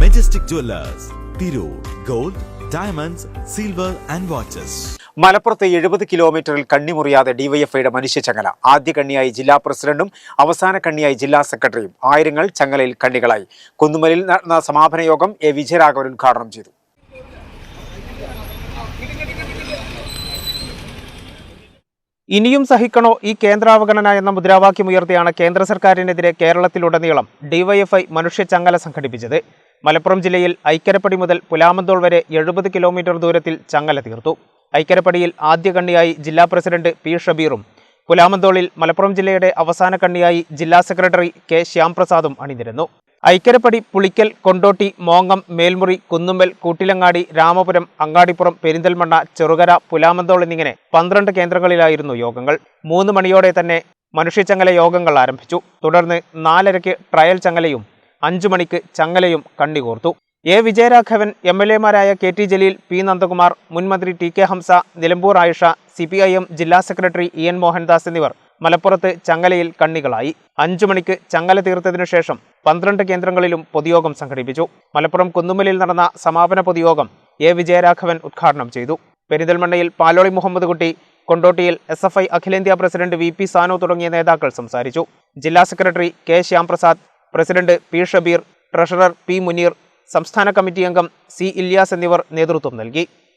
Majestic jewellers Tirur gold diamonds silver and watches മലപ്പുറത്ത് എഴുപത് കിലോമീറ്ററിൽ കണ്ണിമുറിയാതെ ഡിവൈഎഫ്ഐയുടെ മനുഷ്യ ചങ്ങല. ആദ്യ കണ്ണിയായി ജില്ലാ പ്രസിഡന്റും അവസാന കണ്ണിയായി ജില്ലാ സെക്രട്ടറിയും ആയിരങ്ങൾ ചങ്ങലയിൽ കണ്ണികളായി. കുന്നുമലിൽ നടന്ന സമാപന യോഗം എ. വിജയരാഘവൻ ഉദ്ഘാടനം ചെയ്തു. ഇനിയും സഹിക്കണോ ഈ കേന്ദ്രാവഗണന എന്ന മുദ്രാവാക്യം ഉയർത്തിയാണ് കേന്ദ്ര സർക്കാരിനെതിരെ കേരളത്തിലുടനീളം ഡിവൈഎഫ്ഐ മനുഷ്യചങ്ങല സംഘടിപ്പിച്ചത്. മലപ്പുറം ജില്ലയിൽ ഐക്കരപ്പടി മുതൽ പുലാമന്തോൾ വരെ എഴുപത് കിലോമീറ്റർ ദൂരത്തിൽ ചങ്ങല തീർത്തു. ഐക്കരപ്പടിയിൽ ആദ്യ കണ്ണിയായി ജില്ലാ പ്രസിഡന്റ് പി ഷബീറും പുലാമന്തോളിൽ മലപ്പുറം ജില്ലയുടെ അവസാന കണ്ണിയായി ജില്ലാ സെക്രട്ടറി കെ ശ്യാംപ്രസാദും അണിനിരുന്നു. ഐക്കരപ്പടി പുളിക്കൽ കൊണ്ടോട്ടി മോങ്ങം മേൽമുറി കുന്നുമ്മൽ കൂട്ടിലങ്ങാടി രാമപുരം അങ്ങാടിപ്പുറം പെരിന്തൽമണ്ണ ചെറുകര പുലാമന്തോൾ എന്നിങ്ങനെ പന്ത്രണ്ട് കേന്ദ്രങ്ങളിലായിരുന്നു യോഗങ്ങൾ. മൂന്ന് മണിയോടെ തന്നെ മനുഷ്യച്ചങ്ങല യോഗങ്ങൾ ആരംഭിച്ചു. തുടർന്ന് നാലരയ്ക്ക് ട്രയൽ ചങ്ങലയും അഞ്ചു മണിക്ക് ചങ്ങലയും കണ്ണികോർത്തു A Vijayaraghavan M L എമാരായ K T Jaleel P Nandakumar മുൻമന്ത്രി T K Hamsa Nilambur Ayisha C P I M ജില്ലാ സെക്രട്ടറി ഇ എൻ മോഹൻദാസ് എന്നിവർ മലപ്പുറത്ത് ചങ്ങലയിൽ കണ്ണികളായി. അഞ്ചു മണിക്ക് ചങ്ങല തീർത്തതിനു ശേഷം പന്ത്രണ്ട് കേന്ദ്രങ്ങളിലും പൊതുയോഗം സംഘടിപ്പിച്ചു. മലപ്പുറം കുന്നുമലിൽ നടന്ന സമാപന പൊതുയോഗം എ വിജയരാഘവൻ ഉദ്ഘാടനം ചെയ്തു. പെരിന്തൽമണ്ണയിൽ പാലോളി മുഹമ്മദ് കുട്ടി കൊണ്ടോട്ടിയിൽ എസ് എഫ് ഐ അഖിലേന്ത്യാ പ്രസിഡന്റ് വി പി സാനു തുടങ്ങിയ നേതാക്കൾ സംസാരിച്ചു. ജില്ലാ secretary K Shyamprasad president P Shabeer treasurer P Muneer സംസ്ഥാന കമ്മിറ്റി അംഗം സി ഇല്യാസ് എന്നിവർ നേതൃത്വം നൽകി.